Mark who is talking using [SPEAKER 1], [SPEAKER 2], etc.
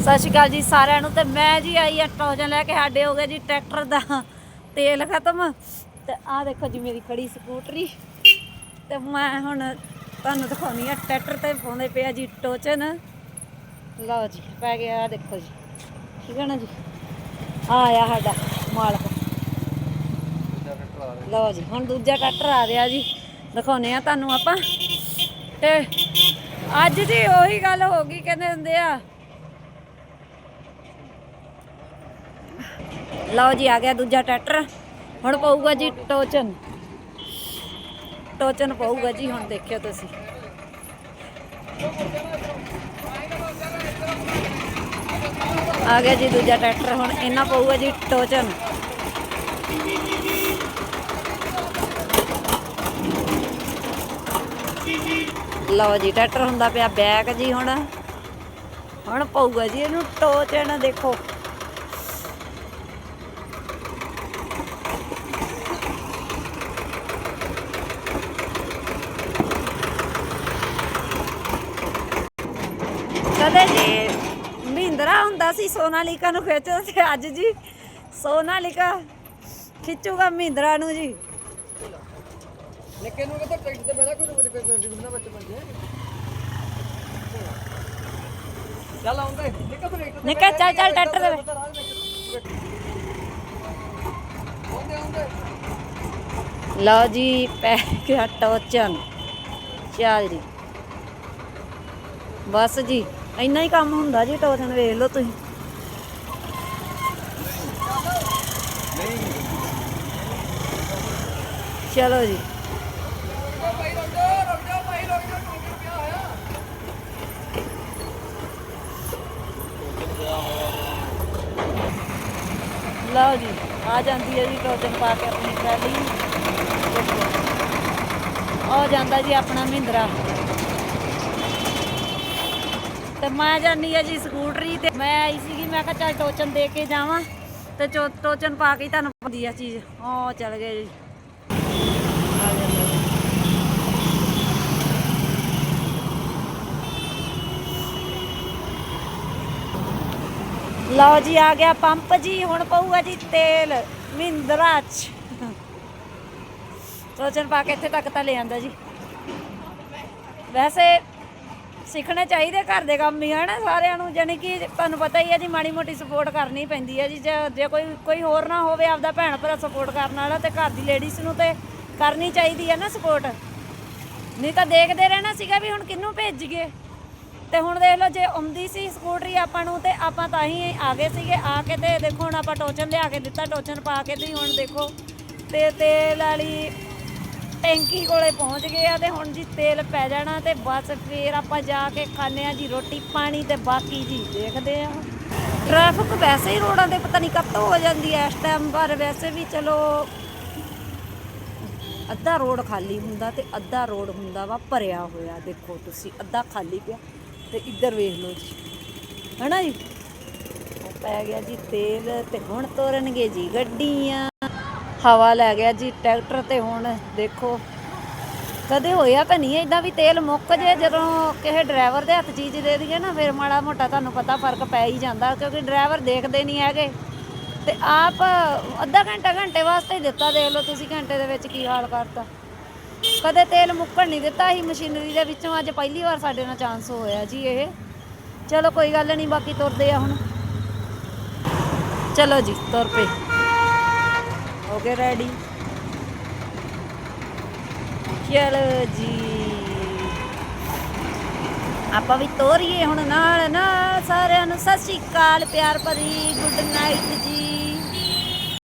[SPEAKER 1] ਸਤਿ ਸ਼੍ਰੀ ਅਕਾਲ ਜੀ ਸਾਰਿਆਂ ਨੂੰ ਤੇ ਮੈਂ ਜੀ ਆਈ ਆ ਟੋਜਨ ਲੈ ਕੇ, ਸਾਡੇ ਹੋ ਗਿਆ ਜੀ ਟਰੈਕਟਰ ਦਾ ਤੇਲ ਖਤਮ। ਤੇ ਆਹ ਦੇਖੋ ਜੀ ਮੇਰੀ ਖੜੀ ਸਕੂਟਰੀ। ਤੇ ਮੈਂ ਹੁਣ ਤੁਹਾਨੂੰ ਦਿਖਾਉਣੀ ਆ ਟਰੈਕਟਰ ਤੇ ਪਾਉਂਦੇ ਪਿਆ ਜੀ ਟੋਚਨ। ਲਓ ਜੀ, ਪੈ ਗਿਆ ਆਹ ਦੇਖੋ ਜੀ। ਠੀਕ ਹੈ ਨਾ ਜੀ? ਆ ਆਇਆ ਸਾਡਾ ਮਾਲਕ। ਲਓ ਜੀ, ਹੁਣ ਦੂਜਾ ਟਰੈਕਟਰ ਆ ਰਿਹਾ ਜੀ। ਦਿਖਾਉਨੇ ਆ ਤੁਹਾਨੂੰ ਆਪਾਂ। ਤੇ ਅੱਜ ਜੀ ਉਹੀ ਗੱਲ ਹੋ ਗਈ, ਕਹਿੰਦੇ ਹੁੰਦੇ ਆ ਲਓ ਜੀ, ਆ ਗਿਆ ਦੂਜਾ ਟਰੈਕਟਰ। ਹੁਣ ਪਊਗਾ ਜੀ ਟੋਚਨ। ਟੋਚਨ ਪਊਗਾ ਜੀ, ਹੁਣ ਦੇਖਿਓ ਤੁਸੀਂ। ਆ ਗਿਆ ਜੀ ਦੂਜਾ ਟਰੈਕਟਰ, ਹੁਣ ਇਹਨਾਂ ਪਊਗਾ ਜੀ ਟੋਚਨ। ਲਓ ਜੀ, ਟਰੈਕਟਰ ਹੁੰਦਾ ਪਿਆ ਬੈਕ ਜੀ ਹੁਣ। ਹੁਣ ਪਊਗਾ ਜੀ ਇਹਨੂੰ ਟੋਚਨ, ਦੇਖੋ। ਕਦੇ ਜੀ ਮਹਿੰਦਰਾ ਹੁੰਦਾ ਸੀ ਸੋਨਾਲੀਕਾ ਨੂੰ ਖਿੱਚਦਾ ਤੇ ਅੱਜ ਜੀ ਸੋਨਾਲੀਕਾ ਖਿੱਚੂਗਾ ਮਹਿੰਦਰਾ ਨੂੰ ਜੀ।
[SPEAKER 2] ਨਿੱਕੇ ਨੂੰ ਕਹਿੰਦਾ ਟਰੈਕਟਰ ਤੇ ਬੈਠਾ ਕੋਈ ਨਾ ਕੋਈ ਟਰੈਕਟਰ ਨਾ ਬੱਚੇ ਬੰਦੇ ਚੱਲ ਆਉਂਦੇ ਨਿੱਕਾ ਟਰੈਕਟਰ
[SPEAKER 1] ਨਿੱਕਾ ਚੱਲ ਚੱਲ ਟਰੈਕਟਰ ਦੇ ਲਓ ਜੀ ਪੈ ਗਿਆ ਟੋਚਨ। ਚੱਲ ਜੀ। ਬਸ ਜੀ। ਇੰਨਾ ਹੀ ਕੰਮ ਹੁੰਦਾ ਜੀ ਟੋਚਨ ਵੇਖ ਲਓ ਤੁਸੀਂ। ਚਲੋ ਜੀ। ਲਓ ਜੀ, ਆ ਜਾਂਦੀ ਹੈ ਜੀ ਟੋਚਨ ਪਾ ਕੇ ਆਪਣੀ ਟਰਾਲੀ ਆ ਜਾਂਦਾ ਜੀ ਆਪਣਾ ਮਹਿੰਦਰਾ ਤੇ ਮੈਂ ਜਾਨੀ ਆ ਜੀ ਸਕੂਟਰੀ ਤੇ। ਮੈਂ ਆਈ ਸੀਗੀ, ਮੈਂ ਕਿਹਾ ਚੱਲ ਟੋਚਨ ਦੇ ਕੇ ਜਾਵਾਂ। ਤੇ ਚੋ- ਟੋਚਨ ਪਾ ਕੇ ਹੀ ਤੁਹਾਨੂੰ ਪਾਉਂਦੀ ਆ ਚੀਜ਼। ਉਹ ਚੱਲ ਗਏ ਜੀ ਆ ਜਾਂਦਾ ਜੀ। ਲਓ ਜੀ, ਆ ਗਿਆ ਪੰਪ ਜੀ। ਹੁਣ ਪਊਗਾ ਜੀ ਤੇਲ। ਮਹਿੰਦਰਾ ਚ। ਟੋਚਨ ਪਾ ਕੇ ਇੱਥੇ ਤੱਕ ਤਾਂ ਲੈ ਆਂਦਾ ਜੀ। ਵੈਸੇ ਸਿੱਖਣੇ ਚਾਹੀਦੇ ਘਰ ਦੇ ਕੰਮ ਹੀ, ਹਨਾ? ਸਾਰਿਆਂ ਨੂੰ, ਜਾਣੀ ਕਿ ਤੁਹਾਨੂੰ ਪਤਾ ਹੀ ਹੈ ਜੀ, ਮਾੜੀ ਮੋਟੀ ਸਪੋਰਟ ਕਰਨੀ ਪੈਂਦੀ ਹੈ ਜੀ, ਜੇ ਜੇ ਕੋਈ ਕੋਈ ਹੋਰ ਨਾ ਹੋਵੇ, ਆਪਦਾ ਭੈਣ ਭਰਾ ਸਪੋਰਟ ਕਰਨ ਵਾਲਾ, ਤੇ ਘਰ ਦੀ ਲੇਡੀਜ਼ ਨੂੰ ਤੇ ਕਰਨੀ ਚਾਹੀਦੀ ਹੈ ਨਾ ਸਪੋਰਟ ਨਹੀਂ ਤਾਂ ਦੇਖਦੇ ਰਹਿਣਾ ਸੀਗਾ ਵੀ ਹੁਣ ਕਿਹਨੂੰ ਭੇਜੀਏ ਤੇ ਹੁਣ ਦੇਖ ਲਓ, ਜੇ ਆਉਂਦੀ ਸੀ ਸਕੂਟਰੀ ਆਪਾਂ ਨੂੰ, ਤੇ ਆਪਾਂ ਤਾਂ ਹੀ ਆ ਗਏ ਸੀਗੇ, ਆ ਕੇ ਤੇ ਦੇਖੋ ਹੁਣ ਆਪਾਂ ਟੋਚਨ ਲਿਆ ਕੇ ਦਿੱਤਾ, ਟੋਚਨ ਪਾ ਕੇ ਤੇ ਹੁਣ ਦੇਖੋ। ਤੇ ਤੇਲ ਵਾਲੀ ਟੈਂਕੀ ਕੋਲੇ ਪਹੁੰਚ ਗਏ ਆ ਤੇ ਹੁਣ ਜੀ ਤੇਲ ਪੈ ਜਾਣਾ ਤੇ ਬਸ ਫੇਰ ਆਪਾਂ ਜਾ ਕੇ ਖਾਣੇ ਆ ਜੀ ਰੋਟੀ ਪਾਣੀ ਤੇ ਬਾਕੀ ਜੀ ਦੇਖਦੇ ਆ। ਟ੍ਰੈਫਿਕ ਵੈਸੇ ਹੀ ਰੋਡਾਂ ਤੇ ਪਤਾ ਨਹੀਂ ਕਦ ਤੋਂ ਹੋ ਜਾਂਦੀ ਐ, ਇਸ ਟਾਈਮ ਪਰ ਵੈਸੇ ਵੀ ਚਲੋ ਅੱਧਾ ਰੋਡ ਖਾਲੀ ਹੁੰਦਾ ਤੇ ਅੱਧਾ ਰੋਡ ਹੁੰਦਾ ਵਾ ਭਰਿਆ ਹੋਇਆ, ਦੇਖੋ ਤੁਸੀਂ ਅੱਧਾ ਖਾਲੀ ਪਿਆ ਤੇ ਇੱਧਰ ਵੇਖ ਲਓ ਜੀ। ਹਨਾ ਜੀ? ਪੈ ਗਿਆ ਜੀ ਤੇਲ ਤੇ ਹੁਣ ਤੋਰਨਗੇ ਜੀ ਗੱਡੀਆਂ। ਹਵਾ ਲੈ ਗਿਆ ਜੀ, ਟਰੈਕਟਰ ਤੇ ਹੁਣ ਦੇਖੋ। ਕਦੇ ਹੋਇਆ ਤਾਂ ਨਹੀਂ ਇਦਾਂ ਵੀ ਤੇਲ ਮੁੱਕ ਜੇ ਜਦੋਂ ਕਿਸੇ ਡਰਾਈਵਰ ਦੇ ਹੱਥ ਚੀਜ਼ ਦੇ ਦਈਏ ਨਾ, ਫਿਰ ਮਾੜਾ ਮੋਟਾ ਤੁਹਾਨੂੰ ਪਤਾ ਫ਼ਰਕ ਪੈ ਹੀ ਜਾਂਦਾ, ਕਿਉਂਕਿ ਡਰਾਈਵਰ ਦੇਖਦੇ ਨਹੀਂ ਹੈਗੇ। ਤੇ ਆਪ ਅੱਧਾ ਘੰਟਾ ਘੰਟੇ ਵਾਸਤੇ ਹੀ ਦਿੱਤਾ, ਦੇਖ ਲਓ ਤੁਸੀਂ ਘੰਟੇ ਦੇ ਵਿੱਚ ਕੀ ਹਾਲ ਕਰਤਾ। ਕਦੇ ਤੇਲ ਮੁੱਕਣ ਨਹੀਂ ਦਿੱਤਾ ਸੀ ਮਸ਼ੀਨਰੀ ਦੇ ਵਿੱਚੋਂ ਅੱਜ ਪਹਿਲੀ ਵਾਰ ਸਾਡੇ ਨਾਲ ਚਾਂਸ ਹੋਇਆ ਜੀ ਇਹ। ਚਲੋ ਕੋਈ ਗੱਲ ਨਹੀਂ, ਬਾਕੀ ਤੁਰਦੇ ਆ ਹੁਣ। ਚਲੋ ਜੀ, ਤੁਰ ਪਏ। ਹੋ ਗਏ ਰੈਡੀ ਚਲੋ ਜੀ। ਆਪਾਂ ਵੀ ਤੋਰੀਏ ਹੁਣ ਨਾਲ ਨਾਲ ਸਾਰਿਆਂ ਨੂੰ। ਸਤਿ ਸ਼੍ਰੀ ਅਕਾਲ ਪਿਆਰ ਭਰੀ ਗੁੱਡ ਨਾਈਟ ਜੀ।